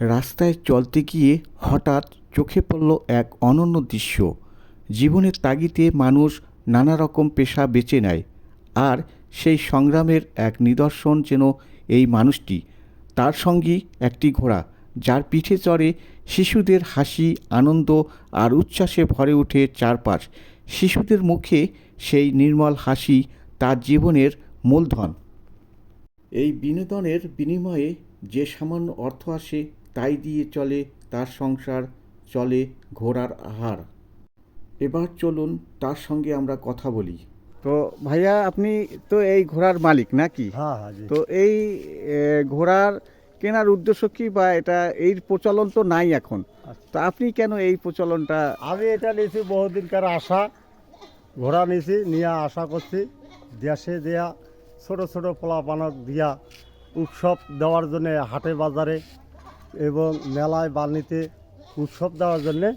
রাস্তায় চলতে গিয়ে হঠাৎ চোখে পড়ল এক অনন্য দৃশ্য। জীবনের তাগিদে মানুষ নানা রকম পেশা বেছে নেয় আর সেই সংগ্রামের এক নিদর্শন যেন এই মানুষটি। তার সঙ্গী একটি ঘোড়া, যার পিঠে চড়ে শিশুদের হাসি, আনন্দ আর উচ্ছ্বাসে ভরে ওঠে চারপাশ। শিশুদের মুখে সেই নির্মল হাসি তার জীবনের মূলধন। এই বিনোদনের বিনিময়ে যে সামান্য অর্থ আসে তাই দিয়ে চলে তার সংসার চলে ঘোড়ার আহার। এবার চলুন তার সঙ্গে আমরা কথা বলি। তো ভাইয়া আপনি তো এই ঘোড়ার মালিক নাকি? হ্যাঁ হ্যাঁ তো এই ঘোড়ার কেনার উদ্দেশ্য কি বা এটা এই প্রচলন তো নাই এখন? আচ্ছা। তো আপনি কেন এই প্রচলনটা আমি এটা নিয়েছি বহুদিনকার আশা ঘোড়া নিয়েছি নিয়ে আশা করছি দেশে দেয়া ছোট ছোট পোলাপানক দিয়া উৎসব দেওয়ার জন্যে হাটে বাজারে এবং মেলায় বানিতে উৎসব দেওয়ার জন্যে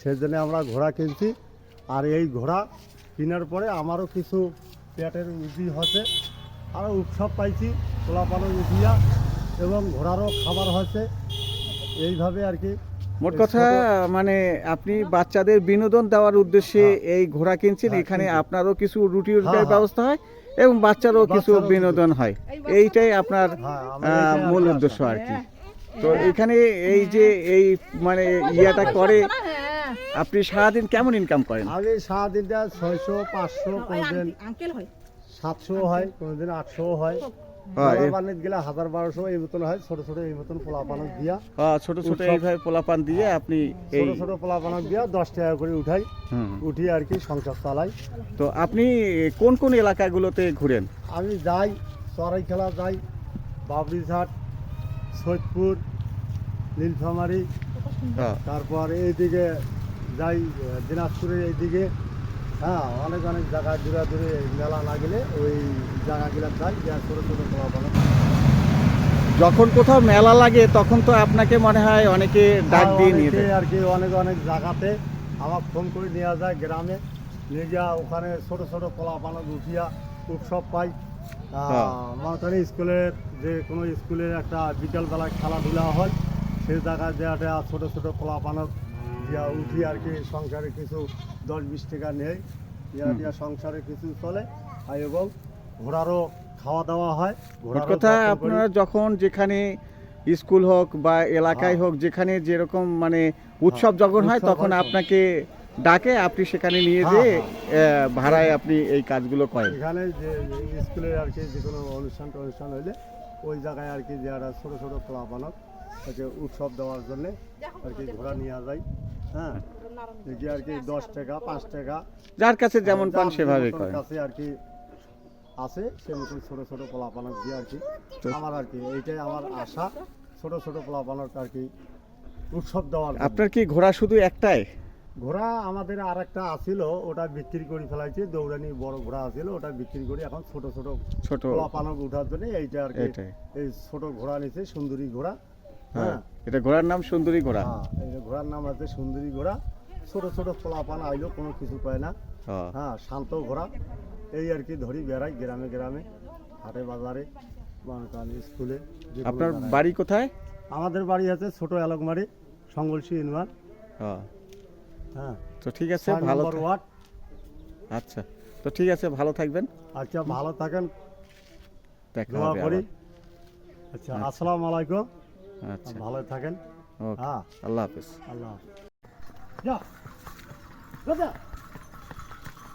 সেই জন্য আমরা ঘোড়া কিনছি। আর এই ঘোড়া কেনার পরে আমারও কিছু পেটের উজি হচ্ছে আরও উৎসব পাইছি পোলাপানক উঠিয়া এবং ঘোড়ারও খাবার হয়েছে। এইভাবে আর কি মোট কথা মানে আপনি বাচ্চাদের বিনোদন দেওয়ার উদ্দেশ্যে হ্যাঁ। এই ঘোড়া কিনছেন হ্যাঁ, এখানে আপনারও কিছু রুটি রোজগারের হ্যাঁ। ব্যবস্থা হয় এবং বাচ্চারও কিছু বিনোদন হয়। এইটাই আপনার মূল উদ্দেশ্য আর কি। তো এখানে এই যে এই মানে ইয়াটা করে আপনি সারাদিন কেমন ইনকাম করেন? আগে সারাদিনটা ছয়শো পাঁচশো কোনোদিন আঙ্কেল হয়। সাতশো হয় কোনোদিন আটশো হয়। হ্যাঁ, গেলে হাজার বারোশো এই মতন হয় ছোট ছোট এই মতন পোলা পানক দিয়া। হ্যাঁ, ছোট ছোট উৎসব। এইভাবে পোলাপান দিয়ে আপনি এই ছোট ছোট পোলা পানক দিয়া দশ টাকা করে উঠাই হুম। উঠিয়ে আর কি সংসার চালাই। তো আপনি কোন কোন এলাকাগুলোতে ঘুরেন? আমি যাই চড়াইখেলা যাই বাবরিঘাট সৈয়দপুর নীলফামারি হ্যাঁ। তারপর এইদিকে যাই দিনাজপুরের এইদিকে। হ্যাঁ অনেক অনেক জায়গায় দূরে দূরে মেলা না গেলে ওই জায়গাগুলো যাই যা ছোটো ছোটো পোলা পানক যখন কোথাও মেলা লাগে তখন তো আপনাকে মনে হয় অনেকে ডাক দিয়ে নিয়ে যায়। আর কি অনেক অনেক জায়গাতে আমার ফোন করে নেওয়া যায় গ্রামে। নিয়ে যা ওখানে ছোট ছোট কলা পানক উঠিয়া উৎসব পাই। হ্যাঁ। মাতানি স্কুলের যে কোনো স্কুলের একটা বিকালবেলায় খেলাধুলা হয় সেই জায়গায় যে একটা ছোট ছোট কলা পানক দিয়া উঠি আর কি সংসারে কিছু দশ বিশ টাকা নেই ইয়া দিয়া সংসারে কিছু চলে আর এবং ঘোড়ারও খাওয়া দাওয়া হয় মোট ঘোড়ারও কথা আপনারা যখন যেখানে স্কুল হোক বা এলাকায় হ্যাঁ। হোক যেখানে যেরকম মানে উৎসব যখন হয় তখন আপনাকে ডাকে আপনি সেখানে নিয়ে হ্যাঁ, যেয়ে ভাড়ায় আপনি এই কাজগুলো করেন। এখানে যে স্কুলের আর কি যে কোনো অনুষ্ঠান অনুষ্ঠান হইলে ওই জায়গায় আর কি যে একটা ছোটো ছোটো ক্লাব হচ্ছে উৎসব দেওয়ার জন্যে আর কি ঘোড়া নিয়ে যায় হ্যাঁ। যে আর কি দশ টাকা পাঁচ টাকা। যার কাছে যেমন পান সেভাবে কাছে আর কি আছে সে মতন ছোটো ছোটো পোলা পানক দিয়ে আর কি। আমার আর কি এইটাই আমার আশা ছোট ছোট পোলা পানক আর কি উৎসব দেওয়ার আপনার কি ঘোড়া শুধু একটাই? ঘোড়া আমাদের আর একটা আছিল ওটা বিক্রি করে ফেলাইছে দৌড়ানি বড় ঘোড়া আছিল ওটা বিক্রি করে এখন ছোট ছোট ছোট। পোলা পানক উঠার জন্য এইটা আর কি এই ছোট ঘোড়া নিছে সুন্দরী ঘোড়া। হ্যাঁ। হ্যাঁ। এটা ঘোড়ার নাম সুন্দরী ঘোড়া। হ্যাঁ এই ঘোড়ার নাম আছে সুন্দরী ঘোড়া। ছোট ছোট পোলা পান আইলো কোনো কিছু পায় না। হ্যাঁ। হ্যাঁ শান্ত ঘোড়া। এই আর কি ধরি বেড়াই গ্রামে গ্রামে হাটে বাজারে স্কুলে আপনার বাড়ি কোথায়? আমাদের বাড়ি আছে ছোট এলকমারি সঙ্গলসি ইউনিয়ন। হ্যাঁ। হ্যাঁ। তো ঠিক আছে ভালো ওয়ার্ড। আচ্ছা তো ঠিক আছে ভালো থাকবেন। আচ্ছা ভালো থাকেন। দেখা হবে করি। আচ্ছা আসসালামু আলাইকুম। আচ্ছা। ভালো থাকেন। ওকে হ্যাঁ। আল্লাহ হাফেজ। আল্লাহ হাফেজ। যা যা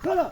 দাদা